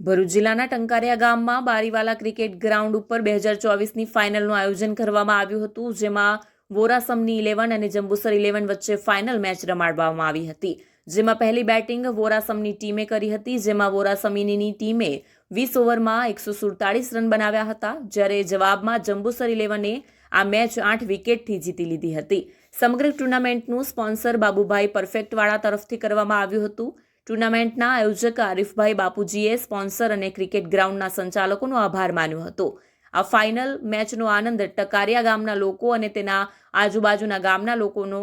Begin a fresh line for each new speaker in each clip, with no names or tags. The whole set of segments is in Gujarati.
ભરૂચ જિલ્લાના ટંકારિયા ગામમાં બારીવાલા ક્રિકેટ ગ્રાઉન્ડ ઉપર બે હજાર ચોવીસની ફાઇનલનું આયોજન કરવામાં આવ્યું હતું, જેમાં વોરાસમની ઇલેવન અને જંબુસર ઇલેવન વચ્ચે ફાઇનલ મેચ રમાડવામાં આવી હતી. જેમાં પહેલી બેટિંગ વોરાસમની ટીમે કરી હતી, જેમાં વોરાસમીની ટીમે વીસ ઓવરમાં એકસો સુડતાળીસ રન બનાવ્યા હતા, જ્યારે જવાબમાં જંબુસર ઇલેવને આ મેચ આઠ વિકેટથી જીતી લીધી હતી. સમગ્ર ટુર્નામેન્ટનું સ્પોન્સર બાબુભાઈ પરફેક્ટવાળા તરફથી કરવામાં આવ્યું હતું. ટુર્નામેન્ટના આયોજક આરીફભાઈ બાપુજીએ સ્પોન્સર અને ક્રિકેટ ગ્રાઉન્ડના સંચાલકોનો આભાર માન્યો હતો. આ ફાઇનલ મેચનો આનંદ ટકારિયા ગામના લોકો અને તેના આજુબાજુના ગામના લોકોનો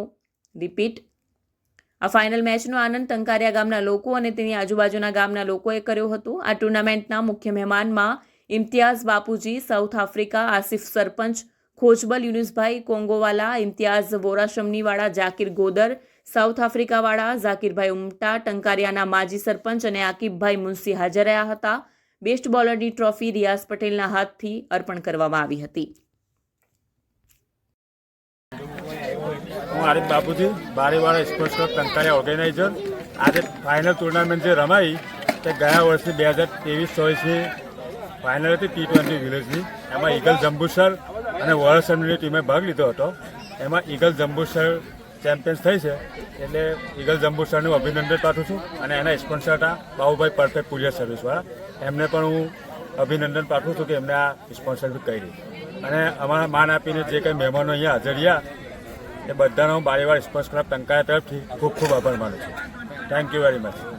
રિપીટ. આ ફાઇનલ મેચનો આનંદ ટંકારિયા ગામના લોકો અને તેની આજુબાજુના ગામના લોકોએ કર્યો હતો. આ ટુર્નામેન્ટના મુખ્ય મહેમાનમાં Imtiyaz Bapuji, south Africa Asif sarpanch Khojbal Yunusbhai Kongowala, Imtiyaz Vorasamniwala Jakir Godar, south આફ્રિકાવાળા Zakirbhai Umta, ટંકારિયાના માજી સરપંચ અને આકીબભાઈ મુનસી હાજર રહ્યા હતા. બેસ્ટ બોલરની ટ્રોફી રિયાઝ પટેલના હાથથી અર્પણ કરવામાં આવી હતી.
હું Arif Bapuji, Bariwala sports club Tankaria organiser આજે ફાઇનલ ટુર્નામેન્ટ જે રમાઈ તે ગયા વર્ષની બે હજાર ત્રેવીસ ચોવીસની ફાઇનલ હતી ટી ટ્વેન્ટી વિલેજની એમાં ઈગલ જંબુસર અને વોરસરની ટીમે ભાગ લીધો હતો. એમાં ઈગલ જંબુસર ચેમ્પિયન્સ થઈ છે. એટલે ઈગલ જંબુસરનું અભિનંદન પાઠવું છું અને એના સ્પોન્સર હતા બાહુભાઈ પરફેક્ટ કુરિયર સર્વિસવાળા એમને પણ હું અભિનંદન પાઠવું છું કે એમને આ સ્પોન્સરશીપ કરી. અને અમારા માન આપીને જે કંઈ મહેમાનો અહીંયા હાજર રહ્યા, એ બધાનો બારીવાર સ્પોર્ટ્સ ક્લબ ટંકાયા તરફથી ખૂબ ખૂબ આભાર માનું છું. Thank you very much